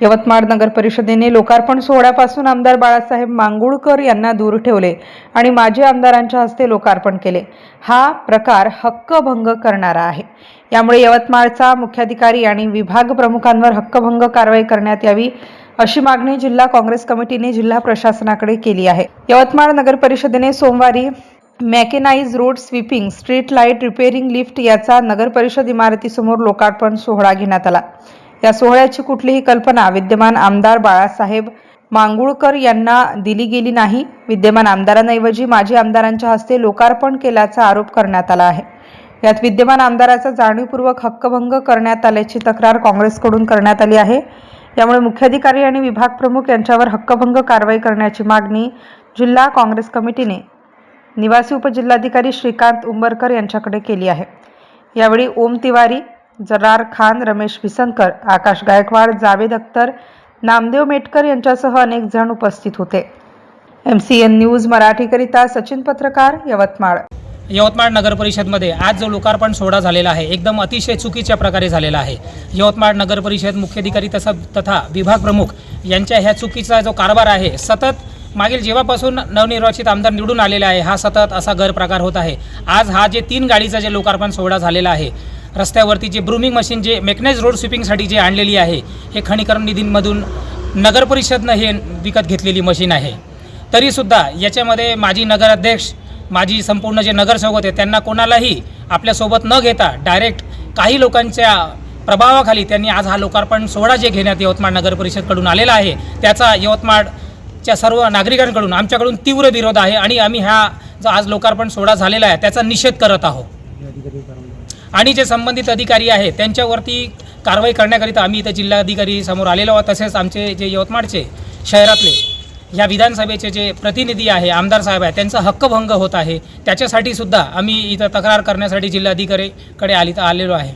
यवतमाळ नगर परिषदेने लोकार्पण सोहळ्यापासून आमदार बाळासाहेब मांगुळकर यांना दूर ठेवले आणि माजी आमदारांच्या हस्ते लोकार्पण केले. हा प्रकार हक्कभंग करणारा आहे. यामुळे यवतमाळचा मुख्याधिकारी आणि विभाग प्रमुखांवर हक्कभंग कारवाई करण्यात यावी अशी मागणी जिल्हा काँग्रेस कमिटीने जिल्हा प्रशासनाकडे केली आहे. यवतमाळ नगर परिषदेने सोमवारी mechanise road sweeping street light repairing lift याचा नगर परिषद इमारतीसमोर लोकार्पण सोहळा घेण्यात आला. या सोहळ्याची कुठलीही कल्पना विद्यमान आमदार बाळासाहेब मांगुळकर यांना दिली गेली नाही. विद्यमान आमदारांऐवजी माजी आमदारांच्या हस्ते लोकार्पण केल्याचा आरोप करण्यात आला आहे. यात विद्यमान आमदाराचा जाणीवपूर्वक हक्कभंग करण्यात आल्याची तक्रार काँग्रेसकडून करण्यात आली आहे. यामुळे मुख्याधिकारी आणि विभाग प्रमुख यांच्यावर हक्कभंग कारवाई करण्याची मागणी जिल्हा काँग्रेस कमिटीने निवासी उपजिल्हाधिकारी श्रीकांत उंबरकर यांच्याकडे केली आहे. यावेळी ओम तिवारी जरार खान रमेश भिसनकर आकाश गायकवाड जावेद अख्तर नामदेव मेटकर यांच्यासह अनेक जण उपस्थित होते. एम सी एन न्यूज मराठीकरिता सचिन पत्रकार यवतमाळ. यवतमाळ नगर परिषदमध्ये आज जो लोकार्पण सोहळा झालेला आहे एकदम अतिशय चुकीच्या प्रकारे झालेला आहे. यवतमाळ नगर परिषद मुख्याधिकारी तसा तथा विभाग प्रमुख यांच्या ह्या चुकीचा जो कारभार आहे सतत मागील जेव्हापासून नवनिर्वाचित आमदार निवडून आलेला आहे हा सतत असा गैरप्रकार होत आहे. आज हा जे तीन गाडीचा जे लोकार्पण सोहळा झालेला आहे रस्त्यावरती जे ब्रुमिंग मशीन जे मेकनाइज रोड स्वीपिंगसाठी जे आणलेली आहे हे खणीकरण निधींमधून नगर परिषदनं हे विकत घेतलेली मशीन आहे. तरीसुद्धा याच्यामध्ये माजी नगराध्यक्ष माझी संपूर्ण जे नगरसेवक होते त्यांना कोणालाही आपल्यासोबत न घेता डायरेक्ट काही लोकांच्या प्रभावाखाली त्यांनी आज हा लोकार्पण सोहळा जे घेण्यात यवतमाळ नगर परिषदकडून आलेला आहे त्याचा यवतमाळच्या सर्व नागरिकांकडून आमच्याकडून तीव्र विरोध आहे आणि आम्ही हा जो आज लोकार्पण सोहळा झालेला आहे त्याचा निषेध करत आहोत. आणि जे संबंधित अधिकारी आहेत त्यांच्यावरती कारवाई करण्याकरिता आम्ही इथं जिल्हाधिकारी समोर आलेलो आहोत. तसेच आमचे जे यवतमाळचे शहरातले या विधानसभेचे जे प्रतिनिधी आहे आमदार साहेब आहे त्यांचा हक्कभंग होत आहे. त्याच्यासाठी सुद्धा आम्ही इथं तक्रार करण्यासाठी जिल्हाधिकारीकडे आली आलेलो आहे.